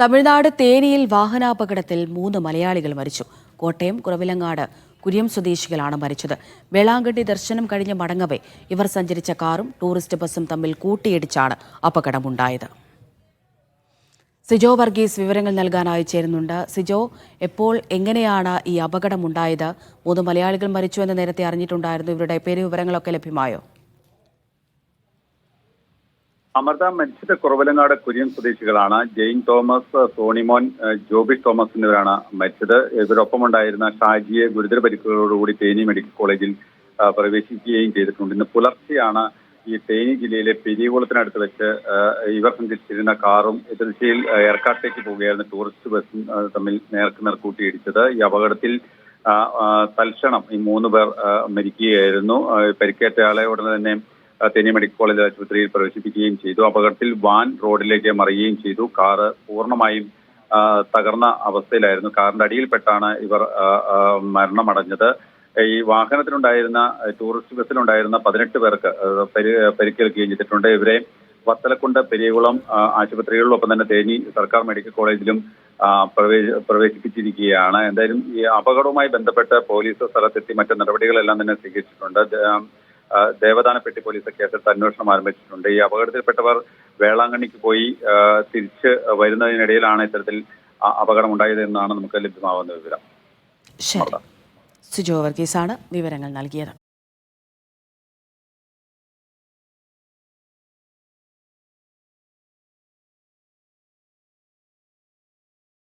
തമിഴ്നാട് തേനിയിൽ വാഹനാപകടത്തിൽ മൂന്ന് മലയാളികൾ മരിച്ചു. കോട്ടയം കുറവിലങ്ങാട് കുര്യം സ്വദേശികളാണ് മരിച്ചത്. വേളാങ്കണ്ണി ദർശനം കഴിഞ്ഞ് മടങ്ങവേ ഇവർ സഞ്ചരിച്ച കാറും ടൂറിസ്റ്റ് ബസ്സും തമ്മിൽ കൂട്ടിയിടിച്ചാണ് അപകടമുണ്ടായത്. സിജോ വർഗീസ് വിവരങ്ങൾ നൽകാനായി ചേരുന്നുണ്ട്. സിജോ എപ്പോൾ എങ്ങനെയാണ് ഈ അപകടമുണ്ടായത്? മൂന്ന് മലയാളികൾ മരിച്ചു എന്ന് നേരത്തെ അറിഞ്ഞിട്ടുണ്ടായിരുന്നു. ഇവരുടെ പേര് വിവരങ്ങളൊക്കെ ലഭ്യമായോ? അമൃത മരിച്ചത് കുറവലങ്ങാട് കുര്യൻ സ്വദേശികളാണ്. ജെയിൻ തോമസ് സോണിമോൻ ജോബി തോമസ് എന്നിവരാണ് മരിച്ചത്. ഇവരൊപ്പം ഉണ്ടായിരുന്ന ഷാജിയെ ഗുരുതര പരിക്കുകളോടുകൂടി തേനി മെഡിക്കൽ കോളേജിൽ പ്രവേശിക്കുകയും ചെയ്തിട്ടുണ്ട്. ഇന്ന് പുലർച്ചെയാണ് ഈ തേനി ജില്ലയിലെ പെരിയകുളത്തിനടുത്ത് വെച്ച് ഇവർ സഞ്ചരിച്ചിരുന്ന കാറും എതിർച്ചയിൽ ഏർക്കാട്ടേക്ക് പോവുകയായിരുന്ന ടൂറിസ്റ്റ് ബസ്സും തമ്മിൽ നേർക്ക് നേർക്കൂട്ടിയിടിച്ചത്. ഈ അപകടത്തിൽ തൽക്ഷണം ഈ മൂന്ന് പേർ മരിക്കുകയായിരുന്നു. പരിക്കേറ്റ ആളെ ഉടനെ തന്നെ തേനി മെഡിക്കൽ കോളേജ് ആശുപത്രിയിൽ പ്രവേശിപ്പിക്കുകയും ചെയ്തു. അപകടത്തിൽ വാൻ റോഡിലേക്ക് മറിയുകയും ചെയ്തു. കാറ് പൂർണമായും തകർന്ന അവസ്ഥയിലായിരുന്നു. കാറിന്റെ അടിയിൽപ്പെട്ടാണ് ഇവർ മരണമടഞ്ഞത്. ഈ വാഹനത്തിലുണ്ടായിരുന്ന ടൂറിസ്റ്റ് ബസ്സിലുണ്ടായിരുന്ന പതിനെട്ട് പേർക്ക് പരിക്കേൽക്കുകയും ചെയ്തിട്ടുണ്ട്. ഇവരെ വത്തലക്കുണ്ട് പെരിയകുളം ആശുപത്രികളിലൊപ്പം തന്നെ തേനി സർക്കാർ മെഡിക്കൽ കോളേജിലും പ്രവേശിപ്പിച്ചിരിക്കുകയാണ്. എന്തായാലും ഈ അപകടവുമായി ബന്ധപ്പെട്ട് പോലീസ് സ്ഥലത്തെത്തി മറ്റ് നടപടികളെല്ലാം തന്നെ സ്വീകരിച്ചിട്ടുണ്ട്. ദേവദാനപ്പെട്ടി പോലീസ് കേസെടുത്ത് അന്വേഷണം ആരംഭിച്ചിട്ടുണ്ട്. ഈ അപകടത്തിൽപ്പെട്ടവർ വേളാങ്കണ്ണിക്ക് പോയി തിരിച്ച് വരുന്നതിനിടയിലാണ് ഇത്തരത്തിൽ അപകടം അപകടമുണ്ടായത് എന്നാണ് നമുക്ക് ലഭ്യമാവുന്ന വിവരം. സിജോ വർഗീസാണ് വിവരങ്ങൾ നൽകിയത്.